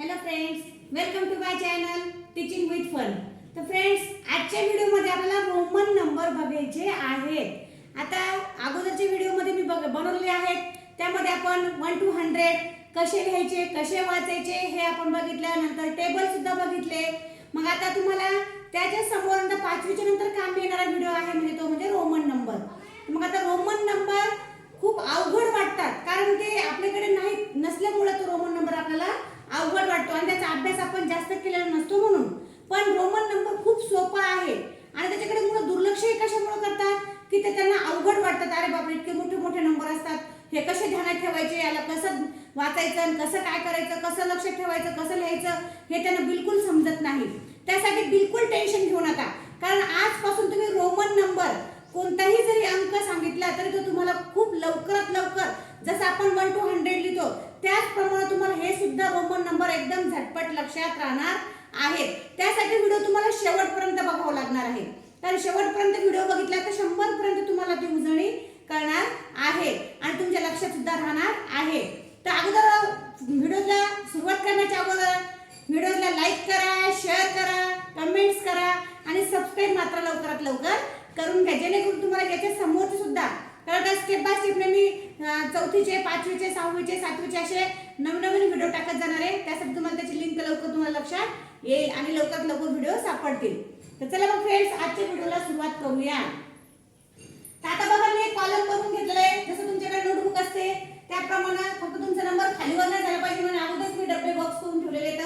Hello friends welcome to my channel teaching with fun तर friends आजच्या व्हिडिओमध्ये आपल्याला रोमन नंबर बघायचे आहेत. आता अगोदरच्या व्हिडिओमध्ये मी बघ बनवलेले आहेत. त्यामध्ये आपण वन टू हंड्रेड कसे लिहायचे कसे वाचायचे हे आपण बघितलं. नंतर टेबल सुद्धा बघितले. मग आता तुम्हाला त्याच्यासमोर नंतर पाचवीच्या नंतर काम येणारा व्हिडिओ आहे म्हणजे तो म्हणजे रोमन नंबर मग आता रोमन नंबर खूप अवघड वाटतात. कारण ते आपल्याकडे नाही नसल्यामुळे तो रोमन नंबर आपल्याला अवघड वाटतो आणि त्याचा अभ्यास आपण जास्त केलेला नसतो म्हणून. पण रोमन नंबर खूप सोपा आहे. आणि त्याच्याकडे मुलं दुर्लक्षही कशामुळे करतात? की ते त्यांना अवघड वाटतात. अरे बापरे इतके मोठे मोठे नंबर असतात. हे कसे ध्यानात ठेवायचे? याला कसं वाचायचं? आणि कसं काय करायचं? कसं लक्ष ठेवायचं? कसं लिहायचं? हे त्यांना बिलकुल समजत नाही. त्यासाठी बिलकुल टेन्शन घेऊ नका. कारण आजपासून तुम्ही रोमन नंबर कोणताही जरी अंक सांगितला तरी तो तुम्हाला खूप लवकरात लवकर जसं आपण वन टू हंड्रेड लिहितो त्याचप्रमाणे तुम्हाला हे सुद्धा रोमन नंबर एकदम झटपट लक्षात राहणार आहेत. त्यासाठी व्हिडिओ तुम्हाला शेवटपर्यंत बघावं लागणार आहे. कारण शेवटपर्यंत व्हिडिओ बघितला तर शंभरपर्यंत तुम्हाला ती उजळणी करणार आहे. आणि तुमच्या लक्षात सुद्धा राहणार आहे. तर अगोदर व्हिडिओला सुरुवात करण्याच्या अगोदर व्हिडिओला लाईक करा शेअर करा कमेंट्स करा आणि सबस्क्राईब मात्र लवकरात लवकर करून घ्या. जेणेकरून तुम्हाला याच्या समोरचे सुद्धा तर का स्टेप बाय स्टेपने मी चौथीचे पाचवीचे सहावीचे सातवीचे असे नवनवीन व्हिडिओ टाकत जाणार आहे. त्यासाठी तुम्हाला त्याची लिंक लवकर तुम्हाला लक्षात येईल आणि लवकरात लवकर व्हिडिओ सापडतील. तर चला मग फ्रेंड्स आजच्या व्हिडिओला सुरुवात करूया. तर आता बघा मी एक कॉलम करून घेतलेलं आहे. जसं तुमच्याकडे नोटबुक असते त्याप्रमाणे फक्त तुमचा नंबर खालीवर नाही झाला पाहिजे म्हणून अगोदरच मी डबे बॉक्स करून ठेवलेले आहेत.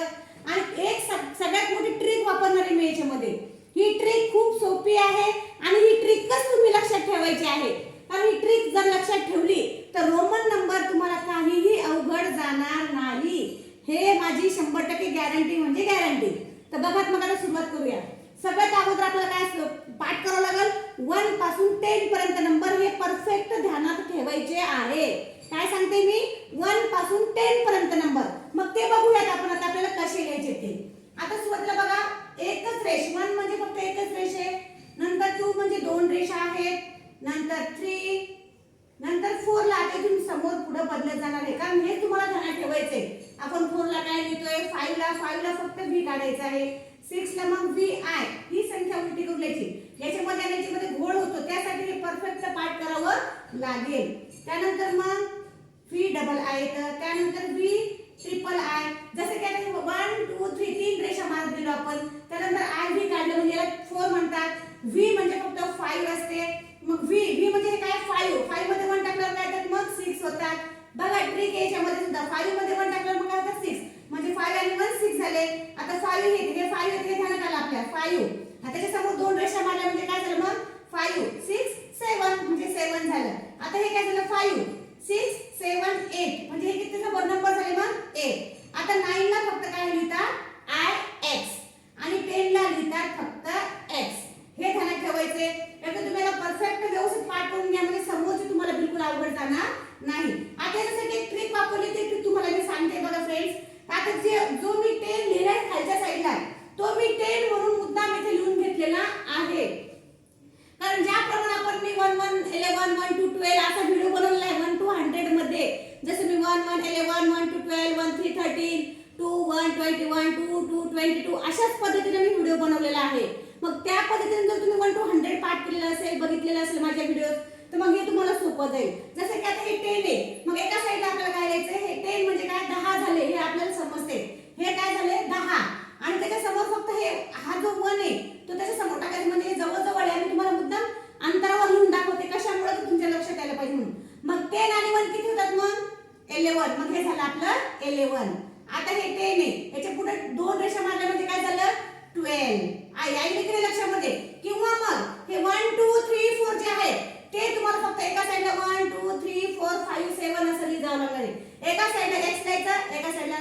आणि एक सग- सगळ्यात मोठी ट्रिक वापरणार आहे मी याच्यामध्ये. ही ट्रिक खूप सोपी आहे आणि ही ट्रिकच तुम्ही लक्षात ठेवायची आहे. पण ही ट्रिक जर लक्षात ठेवली तर रोमन नंबर तुम्हाला काहीही अवघड जाणार नाही. हे माझी शंभर टक्के गॅरंटी म्हणजे गॅरंटी तर बघा मग सुरुवात करूया. सगळ्यात अगोदर आपल्याला काय असतं? पाठ करावं लागेल. वनपासून टेन पर्यंत नंबर हे परफेक्ट ध्यानात ठेवायचे आहे. काय सांगते मी? वनपासून टेन पर्यंत नंबर मग ते बघूयात आपण आता आपल्याला कसे लिहायचे ते. आता सुरुवातीला बघा एकच रेष. वन म्हणजे फक्त एकच रेष आहे. नंतर टू म्हणजे दोन रेषा आहेत. नंतर थ्री नंतर फोर ला आता इथून समोर पुढे बदलत जाणार आहे. कारण हे तुम्हाला ध्यानात ठेवायचंय. आपण फोर ला काय लिहितोय? फाईव्ह ला फाईव्ह ला फक्त व्ही काढायचं आहे. सिक्स ला मग व्ही आय ही संख्या उलटी करून लिहायची याच्यामध्ये आणि याच्यामध्ये घोळ होतो त्यासाठी हे परफेक्ट पाठ करावं लागेल त्यानंतर मग व्ही डबल आय येतं त्यानंतर व्ही ट्रिपल आय जसं की आता वन टू थ्री तीन रेषा मारत गेलो आपण त्यानंतर आय व्ही काढलं म्हणजे याला फोर म्हणतात व्ही म्हणजे फक्त फाईव्ह असते मग व्ही व्ही म्हणजे हे काय फाईव्ह फाईव्हमध्ये वन टाकल्यावर काय येतात मग सिक्स होतात बघा ट्रिक याच्यामध्ये सुद्धा फाईव्हमध्ये वन टाकल्यावर मग काय होतात सिक्स म्हणजे फाईव्ह आणि वन सिक्स झाले आता फाईव्ह हे हे फाईव्ह हे ध्यानात आलं आपल्या फाईव्ह आता त्याच्यासमोर दोन रेषा मारल्या म्हणजे काय झालं मग फाईव्ह सिक्स सेवन म्हणजे सेवन झालं. आता हे काय झालं? फाईव्ह सिक्स सेवन एट म्हणजे हे किती नंबर झाले मग एट आता नाईन ला फक्त काय लिहितात आय एक्स आणि टेन ला लिहितात फक्त एक्स हे ध्यानात ठेवायचे याचं तुम्ही परफेक्ट व्यवस्थित पाठ करून घ्या म्हणजे समोरचे तुम्हाला बिलकुल अवघड जाणार नाही आता जसं की एक ट्रिक वापरली ते ट्रिक तुम्हाला मी सांगते बघा फ्रेंड्स आता जे जो मी टेन लिहिलाय खालच्या साईडला तो मी टेन म्हणून मुद्दाम इथे लिहून घेतलेला आहे कारण ज्याप्रमाणे आपण मी one one eleven one two twelve असा व्हिडिओ बनवलेला आहे वन टू हंड्रेडमध्ये जसं मी one one eleven one two twelve one three thirteen two one twenty one two two twenty two अशाच पद्धतीने मी व्हिडिओ बनवलेला आहे. मग त्या पद्धतीने जर तुम्ही वन टू हंड्रेड पाठ केलेलं असेल बघितलेलं असेल माझ्या व्हिडिओ तर मग हे तुम्हाला सोपं जाईल. जसं की आता हे टेन आहे. मग एका साईडला आपल्याला काय लिहायचं हे टेन म्हणजे काय? दहा झाले हे आपल्याला समजते. हे काय झाले? दहा. आणि त्याच्यासमोर फक्त हे हा जो वन आहे तो त्याच्यासमोर टाकायचा. म्हणजे हे जवळजवळ आहे. आणि तुम्हाला मुद्दाम अंतरावर लिहून दाखवते कशामुळे ते तुमच्या लक्षात यायला पाहिजे म्हणून मग टेन आणि वन किती होतात मग इलेव्हन मग हे झालं आपलं इलेव्हन आता हे टेन आहे. याच्यापुढे दोन रेषा मारल्या म्हणजे काय झालं? ट्वेल्व आई आई इकडे लक्षामध्ये. किंवा मग हे वन टू थ्री फोर जे आहे ते तुम्हाला फक्त एका साईडला one two three four five seven असं लिहावं लागणार आहे. एका साईडला एक्स लिहायचं एका साईडला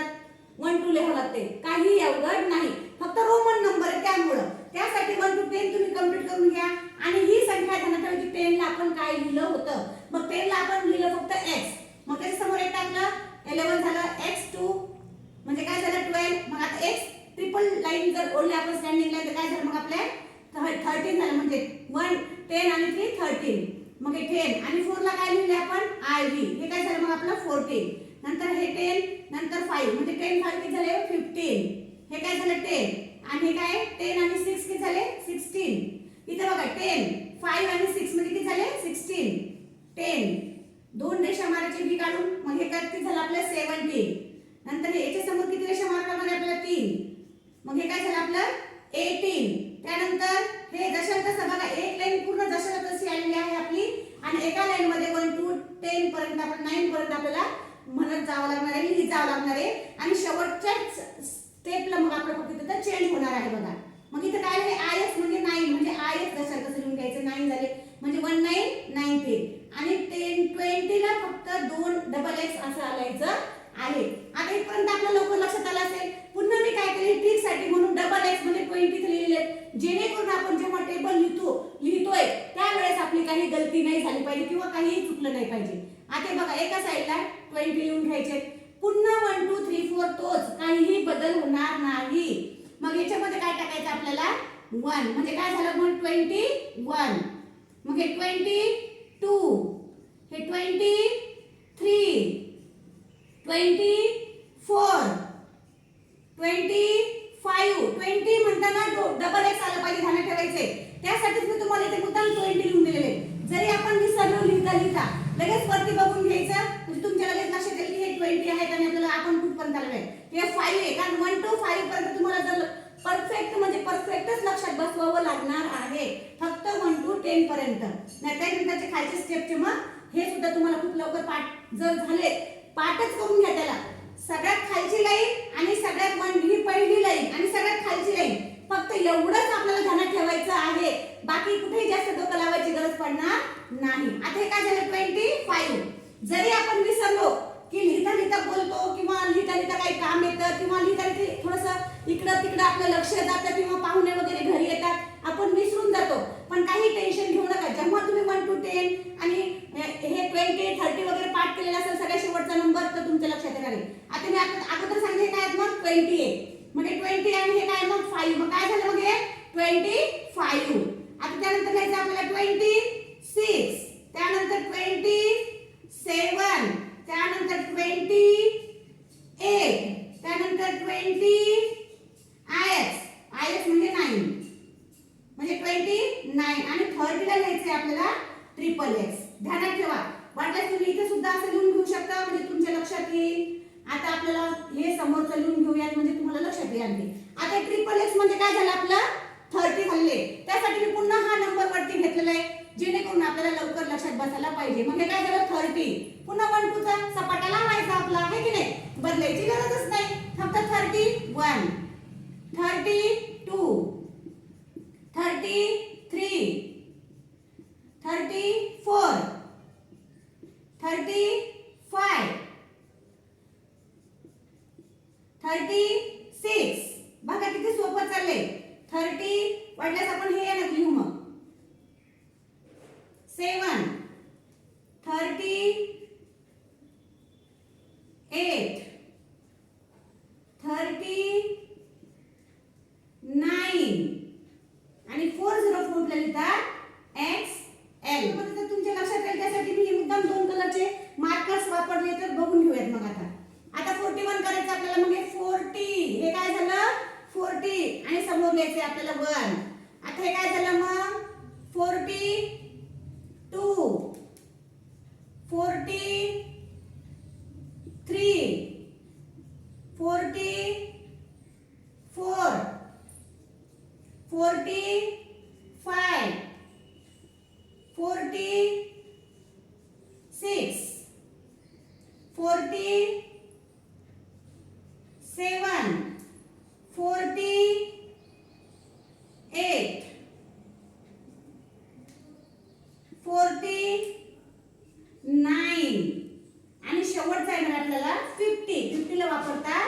वन टू लिहावं लागते. काही अवघड नाही. फक्त रोमन नंबर आहे त्यामुळं. त्यासाठी वन टू टेन तुम्ही कंप्लीट करून घ्या. आणि ही संख्या त्यांना ठेवायची टेनला आपण काय लिहिलं होतं? मग टेनला आपण लिहिलं फक्त एक्स मग त्याच्यासमोर एक टाकलं इलेव्हन झालं एक्स टू म्हणजे काय झालं ट्वेल्व मग आता एक्स ट्रिपल लाईन जर ओढली आपण स्टँडिंग लाईन तर काय झालं मग आपल्या? थर्टीन झालं. म्हणजे वन टेन आणि थ्री थर्टीन मग हे टेन आणि फोरला काय लिहिले आपण? आय व्ही हे काय झालं मग आपलं? फोर्टीन नंतर हे टेन नंतर फाईव्ह म्हणजे टेन फाईव्ह किती झाले? फिफ्टीन हे काय झालं? टेन आणि हे काय? टेन आणि सिक्स किती झाले? सिक्स्टीन इथे बघा टेन फाईव्ह आणि सिक्स म्हणजे किती झाले? सिक्स्टीन टेन दोन रेषा मारायची बी काढून मग हे काय किती झालं आपलं सेवन्टीन नंतर याच्या समोर किती रेषा मारायला आपल्याला तीन? मग हे काय झालं आपलं? एटीन त्यानंतर हे जशाला तसं बघा एक लाईन पूर्ण जशाला तशी आलेली आहे आपली. आणि एका लाईन मध्ये वन टू टेन पर्यंत आपण नाईन पर्यंत आपल्याला म्हणत जावं लागणार आहे लिहित जावं लागणार आहे. आणि शेवटच्याच स्टेपला मग आपलं फक्त तिथं चेंज होणार आहे बघा. मग इथं काय आहे? आय एस म्हणजे नाईन म्हणजे आय एस जशाला तसं लिहून घ्यायचं. नाईन झाले. म्हणजे वन नाईन नाईन टेन आणि टेन ट्वेंटीला फक्त दोन डबल एक्स असं आलायचं आहे. आता इथपर्यंत आपल्या लवकर लक्षात आलं असेल पुन्हा मी काय केले ट्रिकसाठी म्हणून डबल एक्स म्हणजे ट्वेंटी लिहिलेले जेणेकरून आपण जेव्हा टेबल लिहितो लिहितोय त्यावेळेस आपली काही गलती नाही झाली पाहिजे किंवा काहीही चुकलं नाही पाहिजे. आता बघा एका साईडला ट्वेंटी लिहून घ्यायचे. पुन्हा वन टू थ्री फोर तोच काहीही बदल होणार नाही. मग याच्यामध्ये काय टाकायचं आपल्याला? वन म्हणजे काय झालं मग? ट्वेंटी वन मग हे ट्वेंटी टू. हे twenty three. Twenty four. Twenty five. Twenty म्हणताना डबल एक्स आलं पाहिजे ध्यानात ठेवायचे. त्यासाठीच मी तुम्हाला इथे मुद्दाम ट्वेंटी लिहून दिलेले. जरी आपण विसरलो लिहिता लिहिता लगेच वरती बघून घ्यायचं म्हणजे तुमच्या लगेच लक्षात येईल की हे ट्वेंटी आहेत आणि आपल्याला आपण कुठपर्यंत आलो आहे. हे फाईव्ह आहे. कारण वन टू फाईव्ह पर्यंत तुम्हाला जर परफेक्ट म्हणजे परफेक्टच लक्षात बसवावं लागणार आहे. फक्त वन टू टेन पर्यंत. नाही त्याचे खालचे स्टेपचे मग हे सुद्धा तुम्हाला खूप लवकर पाठ जर झाले पाठच करून घ्या त्याला. सगळ्यात खालची लाईन आणि सगळ्यात वन ही पहिली लाईन आणि सगळ्यात खालची लाईन फक्त एवढंच आपल्याला ध्यानात ठेवायचं आहे. बाकी कुठेही जास्त डोकं लावायची गरज पडणार नाही. आता हे काय झालं? ट्वेंटी फाईव्ह जरी आपण विसरलो की लिहिता लिहिता बोलतो किंवा लिहिता लिहिता काही काम येतं किंवा लिहिता लिहिता थोडस इकडं तिकडं आपलं लक्ष जातं किंवा पाहुणे वगैरे घरी येतात आपण विसरून जातो. पण काही टेन्शन घेऊ नका. जेव्हा तुम्ही वन टू टेन आणि हे ट्वेंटी थर्टी वगैरे पाठ केलेला असेल सगळ्या शेवटचा नंबर तर तुमच्या लक्षात येणार आहे. आता मी आता अगोदर सांगितले काय आहेत मग? ट्वेंटी आहे म्हणजे ट्वेंटी आणि हे काय मग? फाईव्ह मग काय झालं मग हे? ट्वेंटी फाईव्ह आता त्यानंतर घ्यायचं आपल्याला ट्वेंटी सिक्स त्यानंतर ट्वेंटी सेवन त्यानंतर ट्वेंटी एट त्यानंतर twenty I S I S म्हणजे नाईन. म्हणजे ट्वेंटी नाईन. आणि थर्टीला आहे आपल्याला ट्रिपल एक्स ध्यानात ठेवा. वाटल्यास तुम्ही इथे सुद्धा असं लिहून घेऊ शकता म्हणजे तुमच्या लक्षात येईल. आता आपल्याला हे समोरचं लिहून घेऊयात म्हणजे तुम्हाला लक्षात येईल आता ट्रिपल एक्स म्हणजे काय झालं आपलं? थर्टी झाले. त्यासाठी मी पुन्हा हा नंबर वरती घेतलेला आहे जेणेकरून आपल्याला लवकर लक्षात बसायला पाहिजे. म्हणजे काय झालं? थर्टी. पुन्हा वन टूचा सपाटा लावायचा आपला आहे की नाही? बदलायची गरजच नाही. फक्त thirty one thirty two. Thirty three. Thirty four. Thirty five thirty six. बघा किती सोपं चाललंय. थर्टी वाटल्यास आपण हे ना लिहू मग. Seven. Thirty eight thirty nine आणि फोर झिरो फोर लिहितात एक्स एल तर तुमच्या लक्षात येईल त्यासाठी मी हे मुद्दाम दोन कलरचे मार्कर्स वापरले तर बघून घेऊयात मग आता आता फोर्टी वन करायचं आपल्याला मग हे फोर्टी हे काय झालं फोर्टी आणि समोर न्यायचे आपल्याला वन. आता हे काय झालं मग? Forty two. Forty three. Forty four. Forty five. Forty six. Forty seven. Forty eight forty nine आणि शेवटचा येणार आपल्याला फिफ्टी फिफ्टीला वापरता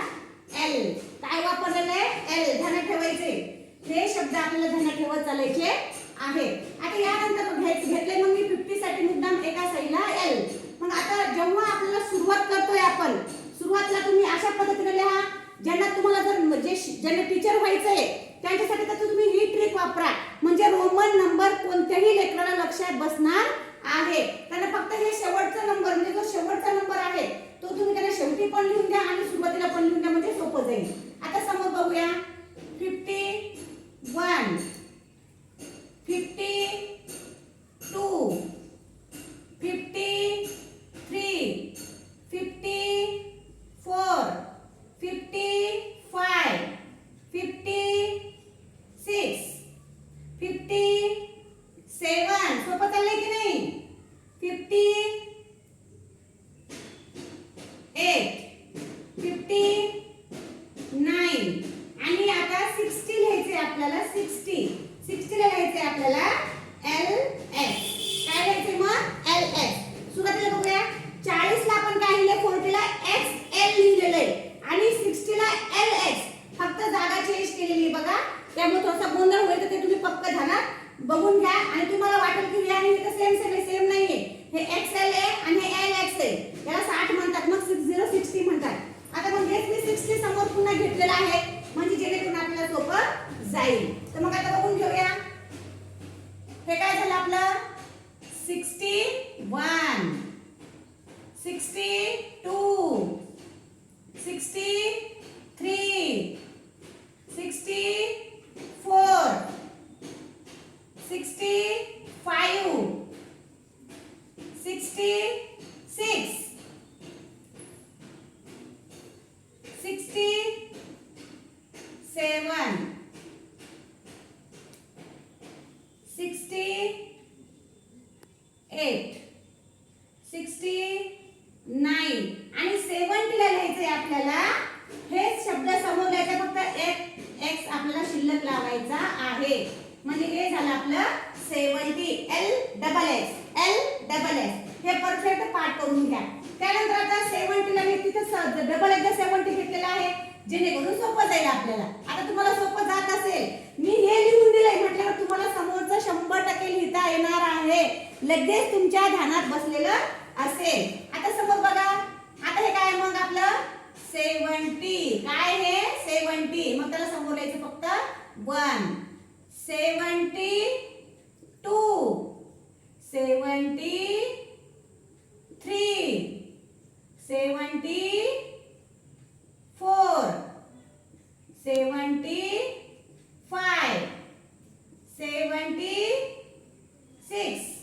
एल काय वापरलेलं आहे एल ध्यानात ठेवायचे हे शब्द आपल्याला ध्यानात ठेवत चालायचे आहे आता यानंतर घ्यायचे घेतले मग मी फिफ्टी साठी मुद्दाम एका साईडला एल मग आता जेव्हा आपल्याला सुरुवात करतोय आपण सुरुवातीला तुम्ही अशा पद्धतीने लिहा ज्यांना तुम्हाला जर म्हणजे श- ज्यांना टीचर व्हायचंय त्यांच्यासाठी तर तुम्ही ही ट्रिक वापरा म्हणजे रोमन नंबर कोणत्याही लेकराला लक्षात बसणार आहे. त्यांना फक्त हे शेवटचा नंबर म्हणजे जो शेवटचा नंबर आहे तो तुम्ही त्यांना शेवटी पण लिहून द्या आणि सुरुवातीला पण लिहून द्या म्हणजे सोपं जाईल. आता समोर बघूया. Fifty one fifty two fifty three fifty four fifty five fifty six fifty seven. सोपं चाललंय की नाही? फिफ्टी एट फिफ्टी नाईन आणि आता सिक्स्टी लिहायचे आपल्याला सिक्स्टी सिक्स्टीला लिहायचे आपल्याला एल एस काय लिहायचे मग एल एस सुरुवातीला बघूया चाळीसला आपण काय लिहिले फोर्टीला एक्स एल लिहिलेलं आहे आणि सिक्स्टीला एल एक्स फक्त जागा चेंज केलेली आहे बघा त्यामुळे थोडासा गोंधळ होईल तर ते तुम्ही पक्क झाला बघून घ्या आणि तुम्हाला वाटेल की हे आणि हे तर सेम सेम सेम नाहीये. हे एक्स एल आणि हे एल एक्स ए याला साठ म्हणतात मग सिक्स झिरो सिक्स्टी म्हणतात. आता मग हेच मी सिक्स्टी समोर पुन्हा घेतलेलं आहे म्हणजे जेणेकरून आपल्याला सोपं जाईल. तर मग आता बघून घेऊया. हे काय झालं आपलं? Sixty one sixty two sixty three sixty four 65 66 double S L double S हे परफेक्ट पाठ करून घ्या. त्यानंतर आता सेवन्टीला मी तिथं डबल एकदा सेवन्टी घेतलेला आहे जेणेकरून सोपं जाईल आपल्याला. आता तुम्हाला सोपं जात असेल. मी हे लिहून दिलंय म्हटल्यावर तुम्हाला समोरचं शंभर टक्के लिहिता येणार आहे. लगेच तुमच्या ध्यानात बसलेलं असेल. आता समोर बघा. आता हे काय मग आपलं? सेवन्टी काय हे? सेवन्टी मग त्याला समोर यायचं फक्त one seventy two seventy three, seventy four, seventy five, seventy six,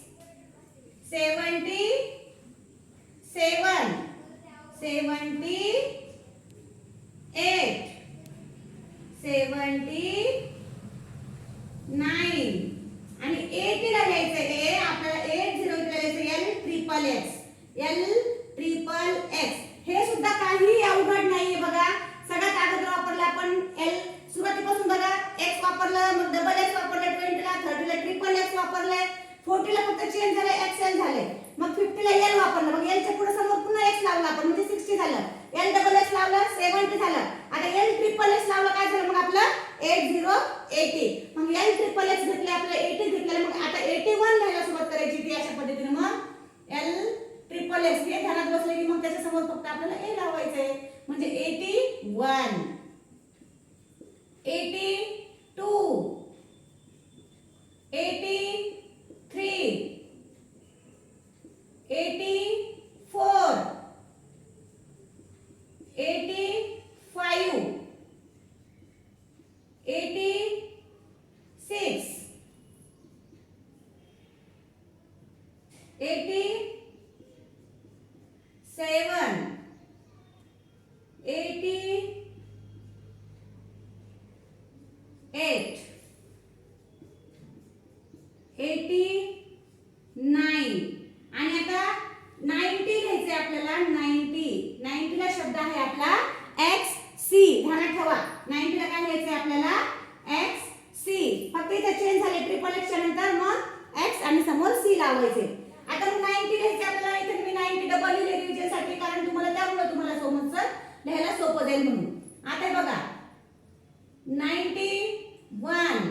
seventy seven, seventy eight, seventy nine. आणि एटीला घ्यायचं ए आपल्याला एट झिरो लिहायचं L triple X L triple X हे सुद्धा काही अवघड नाहीये बघा. सगळ्यात अगोदर वापरलं आपण एल सुरुवातीपासून बघा. एक्स वापरलं मग डबल एक्स वापरलं ट्वेंटीला थर्टीला ट्रिपल एक्स वापरलंय. फोर्टीला फक्त चेंज झालं एक्सएल झाले. मग फिफ्टीला एल वापरलं. मग एलच्या पुढे समोर पुन्हा एक्स लावला आपण. म्हणजे सिक्स्टी झालं. एल डबल एक्स लावलं सेव्हन्टी झालं. आता एल ट्रिपल एक्स लावलं काय झालं मग आपलं? एट झिरो एटी मग एल ट्रिपल एक्स घेतले आपलं एटी घेतलं. मग आता एटी वन घ्यायला सुरुवात करायची ती अशा पद्धतीने. मग एल ट्रिपल एक्स हे ध्यानात बसले की मग त्याच्यासमोर फक्त आपल्याला ए लावायचंय. म्हणजे eighty one eighty two eighty three eighty four eighty five eighty six eighty seven eighty eight eighty nine आणि आता नाईन्टी घ्यायचे आपल्याला नाईन्टी नाईन्टीला शब्द आहे आपला एक्स सी ध्यानात ठेवा नाईन्टीला काय घ्यायचंय आपल्याला एक्स सी फक्त इथे चेंज झाले ट्रिपल एक्सच्या नंतर मग एक्स आणि समोर सी लावायचे आता मग नाईन्टी घ्यायचे आपल्याला इथे मी नाईन्टी डबल लिहिले रिव्हिजनसाठी कारण तुम्हाला त्यामुळे तुम्हाला समजचं लिहायला म्हणून. आता बघा. Ninety one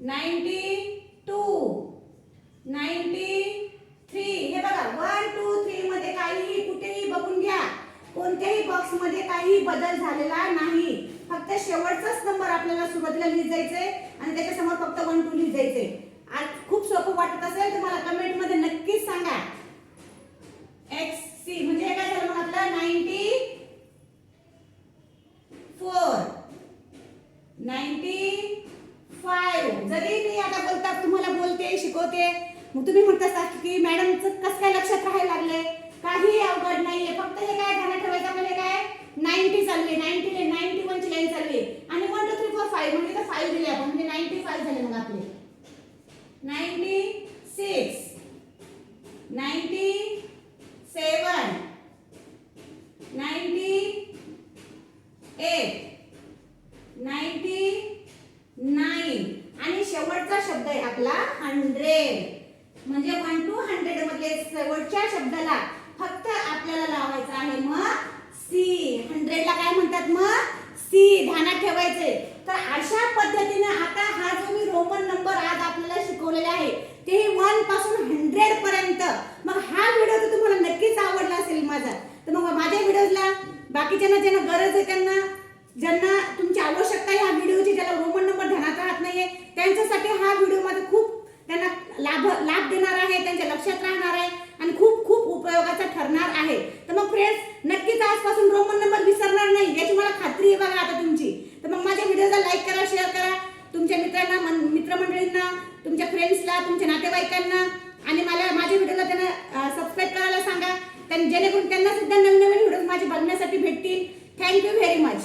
ninety two ninety three हे बघा वन टू थ्री मध्ये काहीही कुठेही बघून घ्या. कोणत्याही बॉक्समध्ये काहीही काही बदल झालेला नाही. फक्त शेवटचाच नंबर आपल्याला सुरुवातीला लिहित जायचंय आणि त्याच्यासमोर फक्त वन टू लिहित आज खूप सोपं वाटत असेल तर मला कमेंटमध्ये मध्ये नक्कीच सांगा एक्स सी म्हणजे हे काय झालं मग आपलं नाईन्टी फोर नाईन्टी जरी मी आता बोलतात तुम्हाला बोलते शिकवते. मग तुम्ही म्हणतात की मॅडमचं कसं काय लक्षात राहायला लागले काही अवघड नाहीये. फक्त हे काय ध्यानात ठेवायचं म्हणजे काय? नाईन्टी चालू आहे. नाईन्टी नाईन्टी वनची लाईन चालली आणि one two three four five म्हणजे तर फाईव्ह दिले आपण. म्हणजे नाईन्टी फाईव्ह झाले मग आपले. Ninety six ninety seven ninety eight ninety nine आणि शेवटचा शब्द आहे आपला हंड्रेड म्हणजे वन टू हंड्रेड मधले शेवटच्या शब्दाला फक्त आपल्याला लावायचं आहे मग सी हंड्रेडला काय म्हणतात मग? सी ध्यानात ठेवायचे. तर अशा पद्धतीने आता हा जो मी रोमन नंबर आज आपल्याला शिकवलेला आहे ते वनपासून हंड्रेड पर्यंत. मग हा व्हिडिओ तर तुम्हाला नक्कीच आवडला असेल माझा. तर मग माझ्या व्हिडिओला बाकीच्यांना ज्यांना गरज आहे त्यांना ज्यांना तुमची आवश्यक आहे ह्या व्हिडिओची ज्याला रोमन नंबर ध्यानात राहत नाहीये त्यांच्यासाठी हा व्हिडिओ माझा खूप त्यांना लाभ लाभ देणार आहे त्यांच्या लक्षात राहणार आहे आणि खूप खूप उपयोगाचा ठरणार आहे. तर मग फ्रेंड्स नक्कीच आजपासून रोमन नंबर विसरणार नाही याची मला खात्री आहे बघा आता तुमची. तर मग माझ्या व्हिडिओला लाईक करा शेअर करा. तुमच्या मित्रांना मित्रमंडळींना तुमच्या फ्रेंड्सला तुमच्या नातेवाईकांना आणि मला माझ्या व्हिडिओला त्यांना सबस्क्राईब करायला सांगा. त्यां- जेणेकरून त्यांना सुद्धा नवीन नवीन व्हिडिओ माझे बघण्यासाठी भेटतील. Thank you very much